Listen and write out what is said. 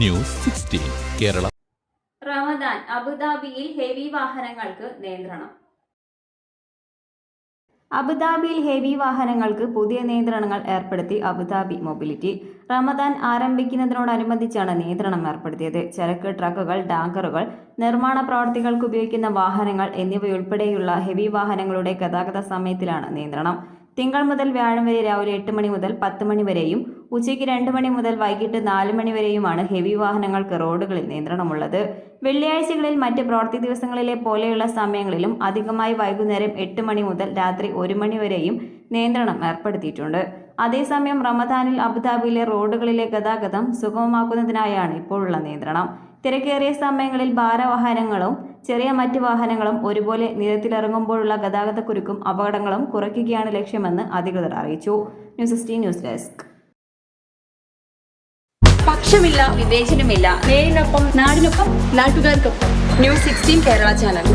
News sixteen Kerala. Ramadan അബുദാബിയിൽ heavy വാഹനങ്ങൾക്ക് നിയന്ത്രണം. അബുദാബിയിൽ ഹെവി വാഹനങ്ങൾക്ക് പുതിയ നിയന്ത്രണങ്ങൾ ഏർപ്പെടുത്തി അബുദാബി മൊബിലിറ്റി. റമദാൻ ആരംഭിക്കുന്നതിനോടനുബന്ധിച്ചാണ് നിയന്ത്രണം ഏർപ്പെടുത്തിയത്. ചരക്ക് ട്രക്കുകൾ ഡാങ്കറുകൾ നിർമ്മാണ പ്രവർത്തികൾക്ക് ഉപയോഗിക്കുന്ന വാഹനങ്ങൾ എന്നിവയുൾപ്പെടെയുള്ള ഹെവി വാഹനങ്ങളുടെ ഗതാഗത സമയത്തിലാണ് നിയന്ത്രണം. തിങ്കൾ മുതൽ വ്യാഴം വരെ രാവിലെ എട്ട് മണി മുതൽ പത്ത് മണി വരെയും ഉച്ചയ്ക്ക് രണ്ട് മണി മുതൽ വൈകിട്ട് നാല് മണി വരെയുമാണ് ഹെവി വാഹനങ്ങൾക്ക് റോഡുകളിൽ നിയന്ത്രണമുള്ളത്. വെള്ളിയാഴ്ചകളിൽ മറ്റ് പ്രവൃത്തി ദിവസങ്ങളിലെ പോലെയുള്ള സമയങ്ങളിലും അധികമായി വൈകുന്നേരം എട്ട് മണി മുതൽ രാത്രി ഒരു മണി വരെയും നിയന്ത്രണം ഏർപ്പെടുത്തിയിട്ടുണ്ട്. അതേസമയം റമദാനിൽ അബുദാബിയിലെ റോഡുകളിലെ ഗതാഗതം സുഗമമാക്കുന്നതിനായാണ് ഇപ്പോഴുള്ള നിയന്ത്രണം. തിരക്കേറിയ സമയങ്ങളിൽ ഭാരവാഹനങ്ങളും ചെറിയ മറ്റ് വാഹനങ്ങളും ഒരുപോലെ നിരത്തിലിറങ്ങുമ്പോഴുള്ള ഗതാഗതക്കുരുക്കും അപകടങ്ങളും കുറയ്ക്കുകയാണ് ലക്ഷ്യമെന്ന് അധികൃതർ അറിയിച്ചു. News sixteen news desk. പക്ഷമില്ല വിവേചനമില്ല. നേരിനൊപ്പം നാടിനൊപ്പം നാട്ടുകാർക്കൊപ്പം. News sixteen Kerala channel.